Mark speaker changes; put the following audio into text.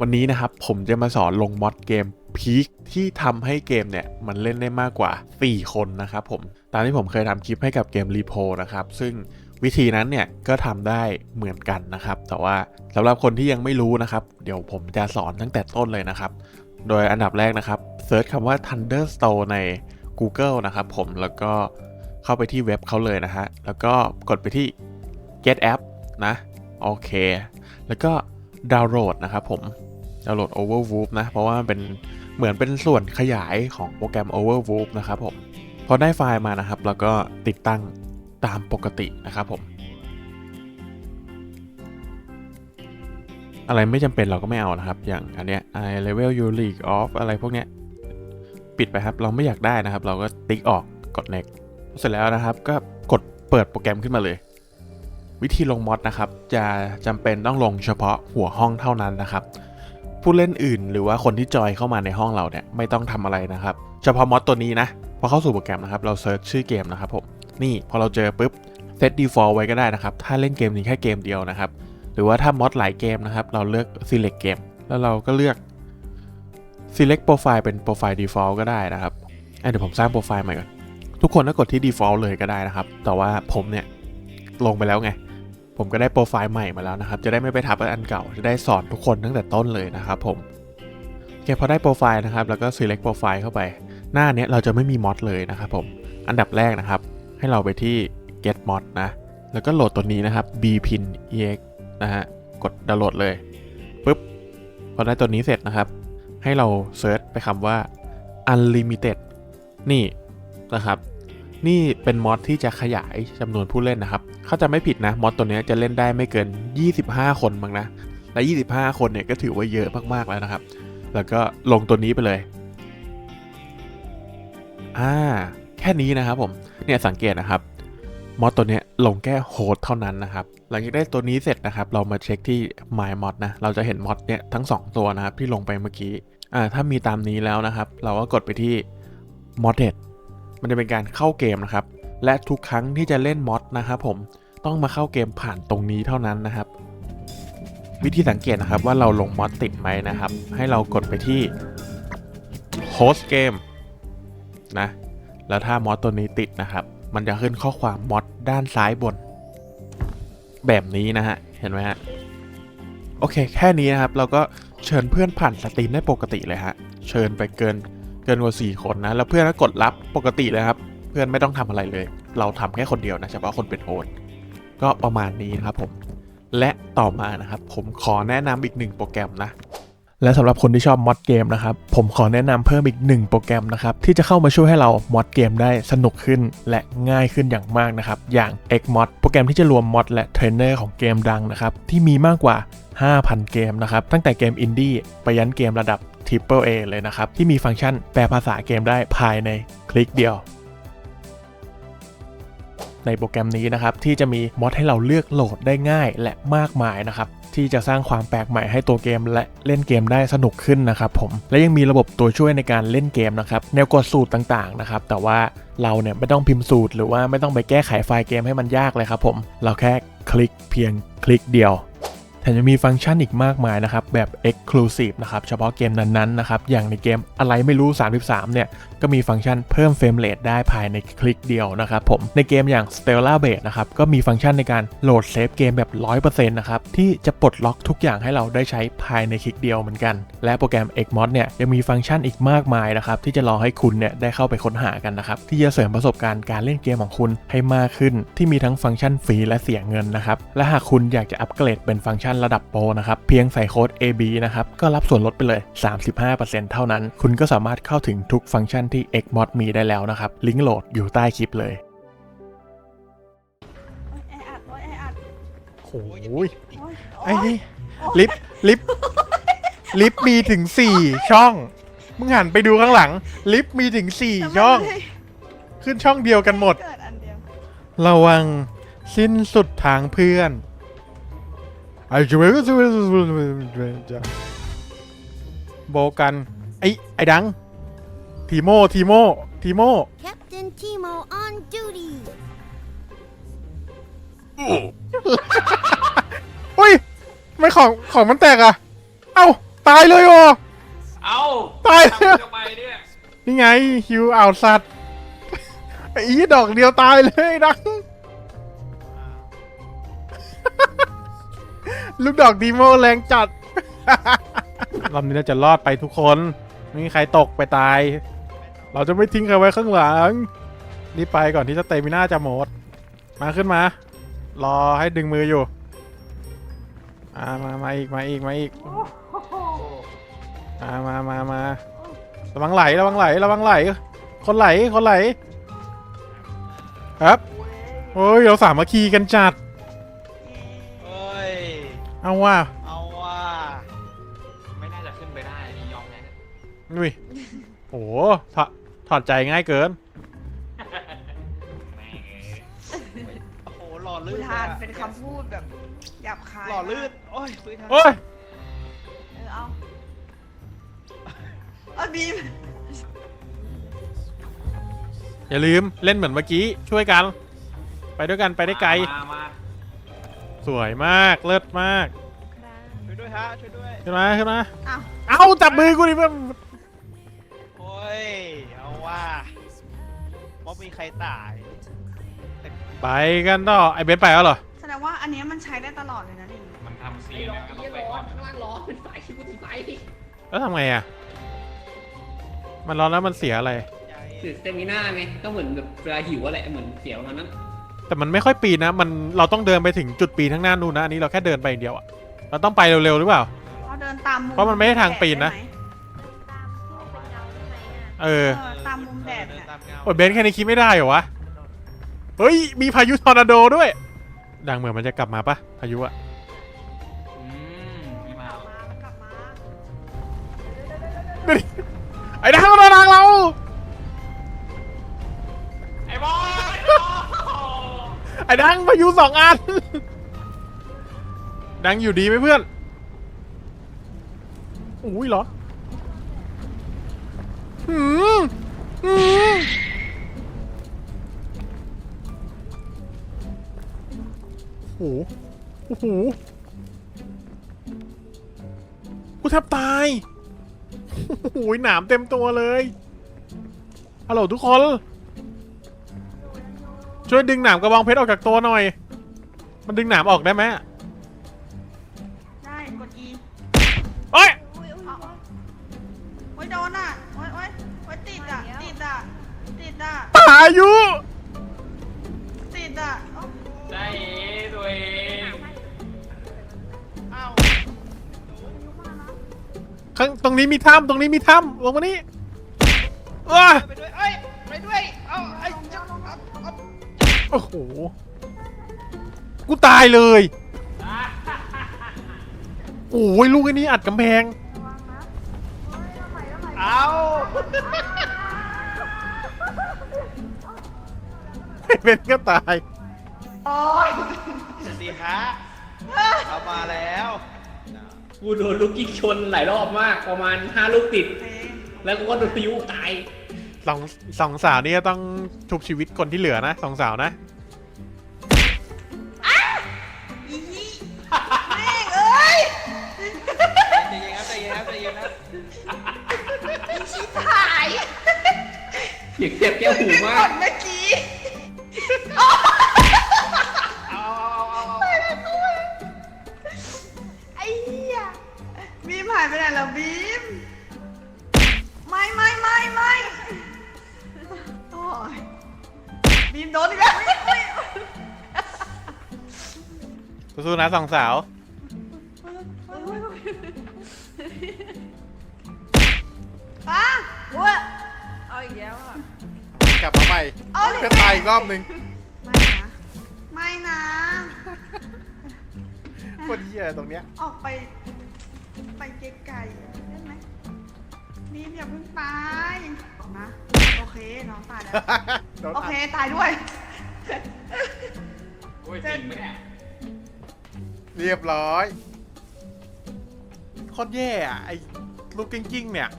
Speaker 1: วันนี้นะครับผมจะมาสอนลงมอดเกมพีคที่ทำให้เกมเนี่ย มันเล่นได้มากกว่า 4 คนนะครับผม ตามที่ผมเคยทำคลิปให้กับเกมรีโพนะครับ ซึ่งวิธีนั้นเนี่ย ก็ทำได้เหมือนกันนะครับ แต่ว่าสำหรับคนที่ยังไม่รู้นะครับ เดี๋ยวผมจะสอนตั้งแต่ต้นเลยนะครับ โดยอันดับแรกนะครับเซิร์ชคำว่า Thunderstore ใน Google นะครับผมแล้วก็เข้าไปที่เว็บเขาเลยนะฮะแล้วก็กดไปที่ Get App นะโอเค แล้วก็ ดาวน์โหลดนะครับผมดาวน์โหลด Overwolf นะ เพราะว่ามันเป็นเหมือนเป็นส่วนขยายของโปรแกรม Overwolf นะครับผมพอได้ไฟล์มานะครับ แล้วก็ติดตั้งตามปกตินะครับผม อะไรไม่จำเป็นเราก็ไม่เอานะครับ อย่างอันเนี้ย I level you league off อะไรพวกเนี้ยปิดไปครับ เราไม่อยากได้นะครับ เราก็ติ๊กออกกด next เสร็จแล้วนะครับก็กดเปิดโปรแกรมขึ้นมาเลย วิธีลงมอดนะครับ จะจำเป็นต้องลงเฉพาะหัวห้องเท่านั้นนะครับ ผู้เล่นอื่นหรือว่าคนที่จอยเข้ามาในห้องเราเนี่ยไม่ต้องทำอะไรนะครับ เฉพาะมอดตัวนี้นะพอเข้าสู่โปรแกรมนะครับ เราเซิร์ชชื่อเกมนะครับผมนี่พอเราเจอปุ๊บเซต default ไว้ก็ได้นะครับ ถ้าเล่นเกมนี้แค่เกมเดียวนะครับ หรือว่าถ้ามอดหลายเกมนะครับ เราเลือก select เกมแล้วเราก็เลือก select profile เป็น profile default ก็ได้นะครับเดี๋ยวผมสร้างโปรไฟล์ใหม่ก่อนทุกคนก็กดที่ default เลยก็ได้นะครับ แต่ว่าผมเนี่ยลงไปแล้วไง ผมก็ได้โปรไฟล์ใหม่มาแล้วนะครับ จะได้ไม่ไปทับอันเก่า จะได้สอนทุกคนตั้งแต่ต้นเลยนะครับผมโอเคพอได้โปรไฟล์นะครับ แล้วก็ select โปรไฟล์เข้าไป หน้าเนี้ยเราจะไม่มีมอดเลยนะครับผม อันดับแรกนะครับ ให้เราไปที่ get mod นะ แล้วก็โหลดตัวนี้นะครับ bpin ex นะฮะ กดดาวน์โหลดเลยปุ๊บ พอได้ตัวนี้เสร็จนะครับ ให้เราเซิร์ชไปคำว่า unlimited นี่นะครับ นี่เป็นมอดที่จะขยายจำนวนผู้เล่นนะครับ เขาจะไม่ผิดนะมอดตัวนี้จะเล่นได้ไม่เกิน 25 คนมั้งนะและ 25 คนเนี่ยก็ถือว่าเยอะมากๆแล้วนะครับ แล้วก็ลงตัวนี้ไปเลยอ่าแค่นี้นะครับผมเนี่ยสังเกตนะครับมอดตัวเนี้ยลงแค่โฮสเท่านั้นนะครับ หลังจากได้ตัวนี้เสร็จนะครับ เรามาเช็คที่ My Mod นะ เราจะเห็นมอดเนี่ยทั้ง 2 ตัวนะครับที่ลงไปเมื่อกี้ อ่า ถ้ามีตามนี้แล้วนะครับ เราก็กดไปที่ Modded มันจะเป็นการเข้าเกมนะครับ และทุกครั้งที่จะเล่นมอดนะครับผม ต้องมาเข้าเกมผ่านตรงนี้เท่านั้นนะครับ วิธีสังเกตนะครับว่าเราลงมอดติดไหมนะครับ ให้เรากดไปที่ Host Game นะแล้วถ้ามอดตัวนี้ติดนะครับ มันจะขึ้นข้อความมอดด้านซ้ายบน แบบนี้นะฮะ เห็นไหมฮะ โอเค แค่นี้นะครับ เราก็เชิญเพื่อนผ่านสตรีมได้ปกติเลยฮะ เชิญไปเกินเกินกว่า 4 คนนะ แล้วเพื่อนก็กดรับปกติเลยครับ เพื่อนไม่ต้องทำอะไรเลย เราทำแค่คนเดียวนะ เฉพาะคนเป็นโฮสต์ ก็ประมาณนี้นะครับผมและต่อมานะครับผมขอแนะนำอีกหนึ่งโปรแกรมนะและสำหรับคนที่ชอบมอดเกมนะครับผมขอแนะนำเพิ่มอีกหนึ่งโปรแกรมนะครับที่จะเข้ามาช่วยให้เรามอดเกมได้สนุกขึ้นและง่ายขึ้นอย่างมากนะครับอย่าง Xmod โปรแกรมที่จะรวมมอดและเทรนเนอร์ของเกมดังนะครับที่มีมากกว่า 5,000 เกมนะครับตั้งแต่เกมอินดี้ไปยันเกมระดับ Triple A เลยนะครับที่มีฟังก์ชันแปลภาษาเกมได้ภายในคลิกเดียว ในโปรแกรมนี้นะครับที่จะมีมอดให้เราเลือกโหลดได้ง่ายและมากมายนะครับที่จะสร้างความแปลกใหม่ให้ตัวเกมและเล่นเกมได้สนุกขึ้นนะครับผมและยังมีระบบตัวช่วยในการเล่นเกมนะครับแนวกดสูตรต่างๆนะครับแต่ว่าเราเนี่ยไม่ต้องพิมพ์สูตร หรือว่าไม่ต้องไปแก้ไขไฟล์เกมให้มันยากเลยครับผมเราแค่คลิกเพียงคลิกเดียว ถมยังมีฟังก์ชันอีกมากมายนะครับ แบบ Exclusive นะครับ เฉพาะเกมนั้นๆนะครับ อย่างในเกมอะไรไม่รู้ 33 เนี่ย ก็มีฟังก์ชันเพิ่มเฟรมเรทได้ภายในคลิกเดียวนะครับผม ในเกมอย่าง Stella Blade นะครับ ก็มีฟังก์ชันในการโหลดเซฟเกมแบบ 100%นะครับ ที่จะปลดล็อกทุกอย่างให้เราได้ใช้ภายในคลิกเดียวเหมือนกัน และโปรแกรม Xmod เนี่ยยังมีฟังก์ชันอีกมากมายนะครับที่จะรอให้คุณเนี่ยได้เข้าไปค้นหากันนะครับที่จะเสริมประสบการณ์การเล่นเกมของคุณให้มากขึ้น ที่มีทั้งฟังก์ชันฟรีและเสียเงินนะครับและหากคุณอยากจะอัปเกรดเป็นฟังก์ชันระดับโปรนะครับ เพียงใส่โค้ด AB นะครับ ก็รับส่วนลดไปเลย 35%เท่านั้น คุณก็สามารถเข้าถึงทุกฟังก์ชันที่ Xmod มีได้แล้วนะครับ ลิงก์โหลดอยู่ใต้คลิปเลย
Speaker 2: โอ๊ยแออัดโอ๊ยแออัด
Speaker 1: โอ้ย
Speaker 2: โอ๊ย
Speaker 1: ไอ้นี่ลิฟต์ลิฟต์ลิฟต์มีถึง 4 ช่อง มึงหันไปดูข้างหลัง ลิฟต์มีถึง 4 ช่อง
Speaker 2: แต่มันไม่
Speaker 1: ขึ้นช่องเดียวกันหมด
Speaker 2: เกิดอันเดียว
Speaker 1: ระวังสิ้นสุดทางเพื่อน ไอ้ช่วยจะโบกัน ไอ้ไอ้ดัง ทีโมทีโมทีโม
Speaker 3: Captain Timo on duty.
Speaker 1: อุ้ยไม่ของของมันแตกอะ เอ้า
Speaker 4: ตายเลยอ๋อ
Speaker 2: เอา
Speaker 4: ตาย
Speaker 2: ทำมันจะไปเนี่ย
Speaker 4: นี่ไงฮิวอ่าวสัตว์ไอ้อีดอกเดียวตายเลยดัง ลูกดอกดีโมแรงจัด รอบนี้เราจะรอดไปทุกคนไม่มีใครตกไปตาย เราจะไม่ทิ้งใครไว้ข้างหลังรีบไปก่อนที่สเตมิน่าจะหมด มาขึ้นมา รอให้ดึงมืออยู่มามามาอีกมาอีกมาอีกมามามามาระวังไหลระวังไหลระวังไหล คนไหลคนไหล ครับโอ้ยเราสามัคคีกันจัด
Speaker 5: เอา
Speaker 4: ว่า
Speaker 5: เอาว่า
Speaker 2: ไม่น่าจะขึ้นไปได้นี่ยอมแพ้
Speaker 4: นุ้ยโอ้โหถอดถอดใจง่ายเกิน
Speaker 2: แม่งเอ้ย
Speaker 5: โอ้โหหล่อ
Speaker 6: อุ
Speaker 5: ลื่น
Speaker 6: ทาน
Speaker 5: ลยอะ
Speaker 6: เป็นคำพูดแบบหยาบคาย
Speaker 5: หล่อลื่นโอ้ยคุยทาง
Speaker 4: โอ้ย
Speaker 6: เออเอาเอาบีม
Speaker 4: อย่าลืมเล่นเหมือนเมื่อกี้ ช่วยกัน ไปด้วยกันไปได้ไกล
Speaker 2: มามา
Speaker 4: สวยมากเลิศมาก
Speaker 5: ช่วยด้วยฮะช่วยด้วย
Speaker 4: ขึ้นมาขึ้นมา
Speaker 6: อ้าว
Speaker 4: เอาจับมือกูดิเพื่อน
Speaker 5: โอ้ย เอาว่าว่ามีใครตาย
Speaker 4: ไปกันต่อไอเบนไปแล้วเหรอ
Speaker 6: แสดงว่าอันเนี้ยมันใช้ได้ตลอดเลยนะนี่
Speaker 2: มันทำซีนแล้วก็ต้องไปก่อน
Speaker 7: ข้างล่างร้อนเป็นไฟกูติดไฟ
Speaker 4: แล้วทำไงอะมันร้อนแล้วมันเสียอะไร
Speaker 7: สื่อสเตมิน่าไงก็เหมือนแบบเวลาหิวอะไรเหมือนเสียวมันนั้น
Speaker 4: แต่มันไม่ค่อยปีนนะ มันเราต้องเดินไปถึงจุดปีนข้างหน้านู่นนะ อันนี้เราแค่เดินไปอย่างเดียวอะเราต้องไปเร็วๆหรือเปล่า
Speaker 6: เราเดินตามมุม
Speaker 4: เพราะมันไม่ได้ทางปีนนะ
Speaker 6: แดดได้ไหม
Speaker 4: เออ
Speaker 6: เออตามมุมแดด
Speaker 5: เดิน
Speaker 6: เนี่ย
Speaker 5: ตามเงา
Speaker 4: โอ้ยเบนซ์แค่นี้คิดไม่ได้เหรอวะ เฮ้ย มีพายุทอร์นาโดด้วย ดังเหมือนมันจะกลับมาปะพายุอะ
Speaker 2: อืมไม่มา
Speaker 6: กลับมามันกลับมา
Speaker 4: ดูดิไอ้ดังมันมาดังเรา
Speaker 2: ไอ้บอย
Speaker 4: ไอ้ดังพายุสองอัน ดังอยู่ดีไหมเพื่อน อุ้ยเหรอหืมหืมโอ้โหโอ้โหกูแทบตายโอ้โหหนามเต็มตัวเลยฮัลโหลทุกคน ช่วยดึงหนามกระบองเพชรออกจากตัวหน่อย มันดึงหนามออกได้ไหม
Speaker 6: ได้กด E
Speaker 4: โอ้ย
Speaker 6: เอาโอ้ยโดนอะโอ้ยโอ้ยโอ้ยติดอะติดอะติดอะ
Speaker 4: พายุ
Speaker 6: ติดอะเอ้า
Speaker 2: ได้เอตัวเอง
Speaker 5: อ้าว
Speaker 4: ข้างตรงนี้มีถ้ำตรงนี้มีถ้ำลงมานี่ว้า
Speaker 5: ไปด้วย อ้
Speaker 4: โห กูตายเลย โอ้ยลูกไอ้นี้อัดกำแพง
Speaker 5: เอา
Speaker 4: เป็นก็ตาย
Speaker 6: โอ้ย
Speaker 5: สวัสดีฮะเอามาแล้ว
Speaker 7: กูโดนลูกกิ๊กชนหลายรอบมาก ประมาณห้าลูกติด
Speaker 6: โอเค
Speaker 7: แล้วกูก็โดนพายุตาย
Speaker 4: สองสองสาวนี่ก็ต้องชุบชีวิตคนที่เหลือนะสองสาวนะ
Speaker 6: เสี
Speaker 7: ยงเจ็บแก้วหู
Speaker 6: ก
Speaker 7: มาก
Speaker 6: ดเมื่อกี้
Speaker 5: เอาเอาเอาเอาเอา
Speaker 6: ไอ้เหี้ยบีมหายไปไหนแล้วบีม ไม่ไม่ไม่ไม่โอ้ยบีมโดนอีกแล้วอุ๊ยอุ๊ย
Speaker 4: สู้ๆนะสองสาว มาใหม่
Speaker 6: เอาเลย
Speaker 4: เพื่อตายอีกรอบหนึ่ง
Speaker 6: ไม่นะไม่นะ
Speaker 4: คนเหี้ยตรงเนี้ย
Speaker 6: ออกไป ไปไกลๆได้ไหมบีมอย่าเพิ่งตายนะโอเคน้องตายแล้ว
Speaker 4: โดน
Speaker 6: โอ
Speaker 4: อั
Speaker 6: เค
Speaker 4: ด
Speaker 6: ตายด้วย
Speaker 2: โอ้ยจริงไหมเนี่ย
Speaker 4: เรียบร้อยโคตรแย่อะไอ้ลูกกิ้งๆเนี่ย